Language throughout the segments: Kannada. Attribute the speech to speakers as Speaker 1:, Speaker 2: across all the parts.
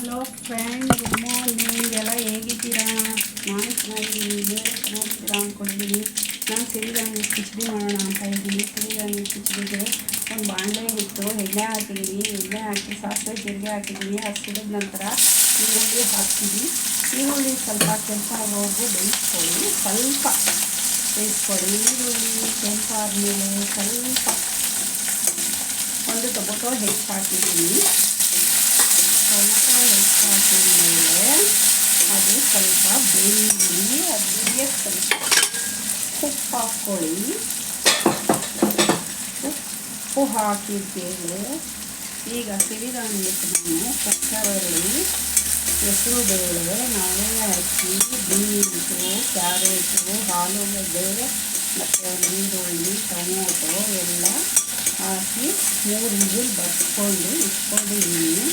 Speaker 1: ಹಲೋ ಫ್ರೆಂಡ್ ಗುಡ್ ಮಾರ್ನಿಂಗ್ ಎಲ್ಲ ಹೇಗಿದ್ದೀರಾ? ನಾನು ಚೆನ್ನಾಗಿದ್ದೀನಿ. ನೀವು ಚೆನ್ನಾಗಿದ್ದೀರಾ ಅಂದ್ಕೊಂಡಿದ್ದೀನಿ ನಾನು ಸಿರಿಧಾನ್ಯ ಕಿಚಡಿ ಮಾಡೋಣ ಅಂತ ಇದ್ದೀನಿ. ಸಿರಿಧಾನ್ಯ ಕಿಚಡಿಗೆ ಒಂದು ಬಾಣಲೆ ಇತ್ತು. ಎಣ್ಣೆ ಹಾಕಿದ್ದೀನಿ. ಎಣ್ಣೆ ಹಾಕಿ ಸಾಸಿವೆ ಜೀರಿಗೆ ಹಾಕಿದ್ದೀನಿ. ಸಿಡಿದ ನಂತರ ಈರುಳ್ಳಿ ಹಾಕ್ತೀನಿ. ಈರುಳ್ಳಿ ಸ್ವಲ್ಪ ಕೆಂಪಾಗೋವರೆಗೂ ಬೇಯಿಸ್ಕೊಳ್ಳಿ. ಸ್ವಲ್ಪ ಬೇಯಿಸ್ಕೊಳ್ಳಿ. ಈರುಳ್ಳಿ ಕೆಂಪಾದ್ಮೇಲೆ ಸ್ವಲ್ಪ ಒಂದು ಟೊಮೊಟೊ ಹೆಚ್ಚು ಹಾಕಿದ್ದೀನಿ. ಟೊಮೊಟೊ ಹೆಚ್ಚಾಕಿದ್ಮೇಲೆ ಅದು ಸ್ವಲ್ಪ ಬೇಯಿಸಿ ಅದಕ್ಕೆ ಸ್ವಲ್ಪ ಉಪ್ಪು ಹಾಕ್ಕೊಳ್ಳಿ ಉಪ್ಪು ಹಾಕಿದ್ದೇವೆ ಈಗ ಸಿರಿಧಾನ್ಯಕ್ಕೆ ನಾನು ಕುಕ್ಕರಲ್ಲಿ ಹೆಸರು ಬೇಳೆ ನಾವೇ ಹಾಕಿ ಬೀನ್ಸು ಕ್ಯಾರೆಟು ಆಲೂಗಡ್ಡೆ ಮತ್ತು ನೀರುಳ್ಳಿ ಟೊಮೊಟೊ ಎಲ್ಲ ಹಾಕಿ ಮೂರು ವಿಜಿಲ್ ಬಸ್ಕೊಂಡು ಇಟ್ಕೊಂಡಿದ್ದೀನಿ.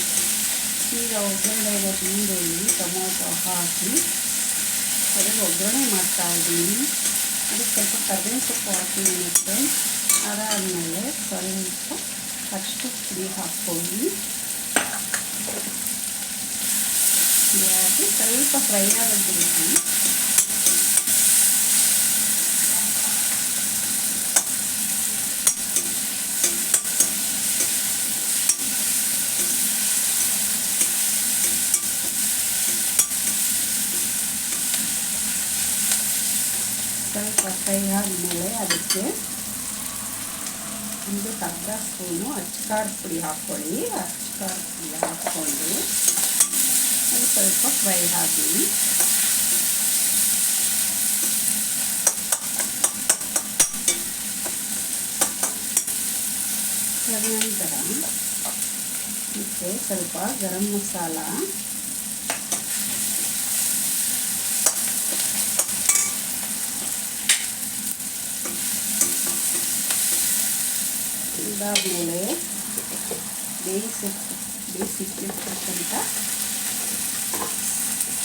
Speaker 1: ಈಗ ಒಗ್ಗರಣೆ ಈರುಳ್ಳಿ ಟೊಮೊಟೊ ಹಾಕಿ ಅದಕ್ಕೆ ಒಗ್ಗರಣೆ ಮಾಡ್ತಾ ಇದ್ದೀನಿ. ಅದಕ್ಕೆ ಸ್ವಲ್ಪ ಕರ್ಬೇವಿನ ಸೊಪ್ಪು ಹಾಕಿದ್ದೀನಿ ಫ್ರೆಂಡ್ಸ್ ಅದಾದಮೇಲೆ ಸ್ವಲ್ಪ ಅಷ್ಟು ಪುಡಿ ಹಾಕ್ಕೊಂಡು ಹಾಕಿ ಸ್ವಲ್ಪ ಫ್ರೈ ಆಗೋದ್ಬಿಡ್ತೀನಿ ಸ್ವಲ್ಪ ಫ್ರೈ ಆದಮೇಲೆ ಅದಕ್ಕೆ ಒಂದು ಅರ್ಧ ಸ್ಪೂನು ಅಚ್ಚಕಾರದ ಪುಡಿ ಹಾಕ್ಕೊಳ್ಳಿ. ಅಚ್ಚಕಾರದ ಪುಡಿ ಹಾಕ್ಕೊಂಡು ಅದು ಸ್ವಲ್ಪ ಫ್ರೈ ಹಾಕಿ ತದನಂತರ ಮತ್ತೆ ಸ್ವಲ್ಪ ಗರಂ ಮಸಾಲ ಇದಾದಮೇಲೆ ಬೇಯಿಸಿ ಬೇಯಿಸಿಟ್ಟಿರ್ತಕ್ಕಂಥ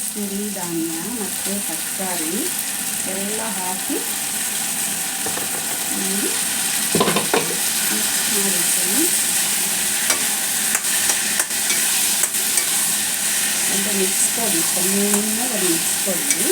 Speaker 1: ಸಿರಿಧಾನ್ಯ ಮತ್ತು ತರಕಾರಿ ಎಲ್ಲ ಹಾಕಿ ಮಿಕ್ಸ್ ಮಾಡಿದ್ದೀನಿ ಅಂತ ಮಿಕ್ಸ್ ಕೊಡಿ ಚೆನ್ನಾಗಿ ಮಿಕ್ಸ್ ಕೊಡಿ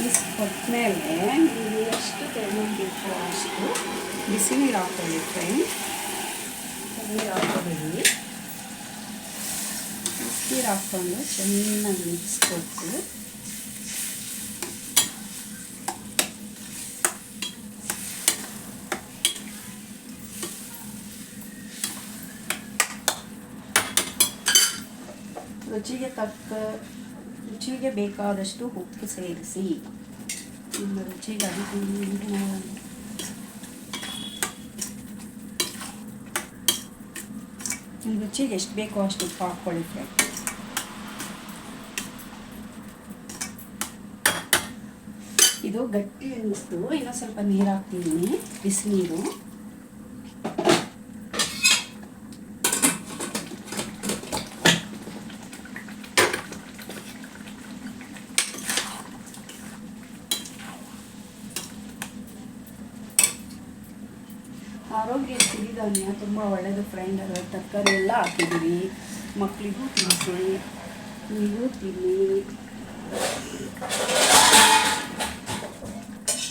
Speaker 1: ಮಿಕ್ಸ್ ಕೊಟ್ಮೇಲೆ ನೀವು ಎಷ್ಟು ತೆಗೆದುಬೇಕು ಅಷ್ಟು ಬಿಸಿನೀರು ಹಾಕ್ಕೊಳ್ಳಿ ಫ್ರೆಂಡ್ ನೀರು ಹಾಕ್ಕೊಳ್ಳಿ ಬಿಸಿನೀರು ಹಾಕ್ಕೊಂಡು ಚೆನ್ನಾಗಿ ಮಿಕ್ಸ್ ಕೊಟ್ಟು ರುಚಿಗೆ ತಕ್ಕ ರುಚಿಗೆ ಬೇಕಾದಷ್ಟು ಉಪ್ಪು ಸೇರಿಸಿ. ನಿಮ್ಮ ರುಚಿಗೆ ಅದಕ್ಕೆ ನಿಮ್ಮ ರುಚಿಗೆ ಎಷ್ಟು ಬೇಕೋ ಅಷ್ಟು ಉಪ್ಪು ಹಾಕ್ಕೊಳ್ಳಿ ಇದು ಗಟ್ಟಿ ಅನ್ನಿಸ್ತು. ಇನ್ನೊಂದು ಸ್ವಲ್ಪ ನೀರು ಹಾಕ್ತೀನಿ. ಬಿಸಿನೀರು. ಆರೋಗ್ಯ ಸಿರಿಧಾನ್ಯ ತುಂಬ ಒಳ್ಳೆಯದು ಫ್ರೆಂಡ್ ಅದರ ತರಕಾರಿ ಎಲ್ಲ ಹಾಕಿದ್ದೀವಿ ಮಕ್ಕಳಿಗೂ ತಿನ್ನಿಸಿ. ನೀವು ತಿನ್ನಿ.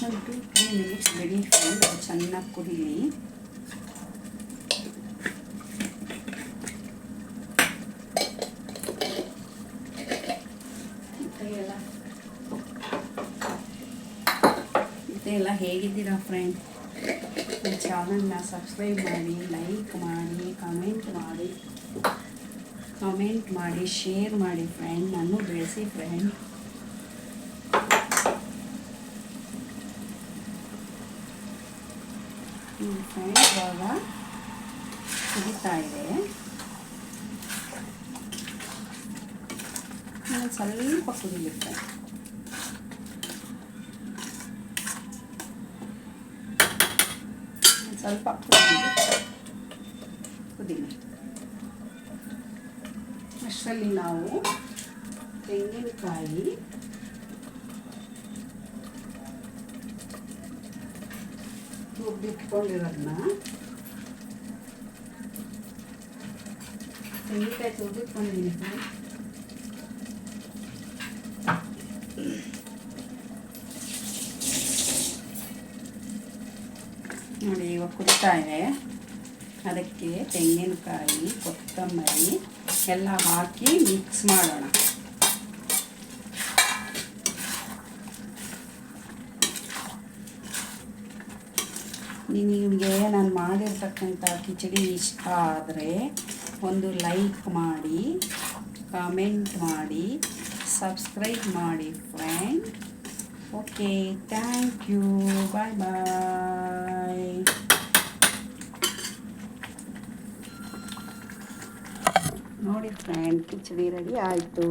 Speaker 1: ಒಂದು ಟೂ ತ್ರೀ ಮಿನಿಟ್ಸ್ ಬಿಡಿ ಫ್ರೆಂಡ್ ಚೆನ್ನಾಗಿ ಎಲ್ಲ? ಎಲ್ಲ ಹೇಗಿದ್ದೀರಾ ಫ್ರೆಂಡ್ ನನ್ನ ಚಾನಲ್ನ ಸಬ್ಸ್ಕ್ರೈಬ್ ಮಾಡಿ ಲೈಕ್ ಮಾಡಿ ಕಮೆಂಟ್ ಮಾಡಿ ಕಮೆಂಟ್ ಮಾಡಿ ಶೇರ್ ಮಾಡಿ ಫ್ರೆಂಡ್ ನಾನು ಬೆಳೆಸಿ ಫ್ರೆಂಡ್ ಫ್ರೆಂಡ್ ಇವಾಗ ಕುಡಿತಾ ಇದೆ ಸ್ವಲ್ಪ ಕುದಿಲಿಕ್ಕೆ ಸ್ವಲ್ಪ ಪುದೀನ ಅಷ್ಟರಲ್ಲಿ ನಾವು ತೆಂಗಿನಕಾಯಿ ತುರಿದಿಟ್ಕೊಂಡಿರೋದನ್ನ. ತೆಂಗಿನಕಾಯಿ ತುರಿದಿಟ್ಕೊಂಡಿದ್ದೀನಿ ನೋಡಿ, ಇವಾಗ ಕುದಿತಾ ಇದೆ. ಅದಕ್ಕೆ ತೆಂಗಿನಕಾಯಿ, ಕೊತ್ತಂಬರಿ ಎಲ್ಲ ಹಾಕಿ ಮಿಕ್ಸ್ ಮಾಡೋಣ. ನಿಮಗೆ ನಾನು ಮಾಡಿರ್ತಕ್ಕಂಥ ಕಿಚಡಿ ಇಷ್ಟ ಆದರೆ ಒಂದು ಲೈಕ್ ಮಾಡಿ ಕಾಮೆಂಟ್ ಮಾಡಿ ಸಬ್ಸ್ಕ್ರೈಬ್ ಮಾಡಿ friend okay thank you bye bye ನೋಡಿ ಫ್ರೆಂಡ್ ಕಿಚಡಿ ರೆಡಿ ಆಯಿತು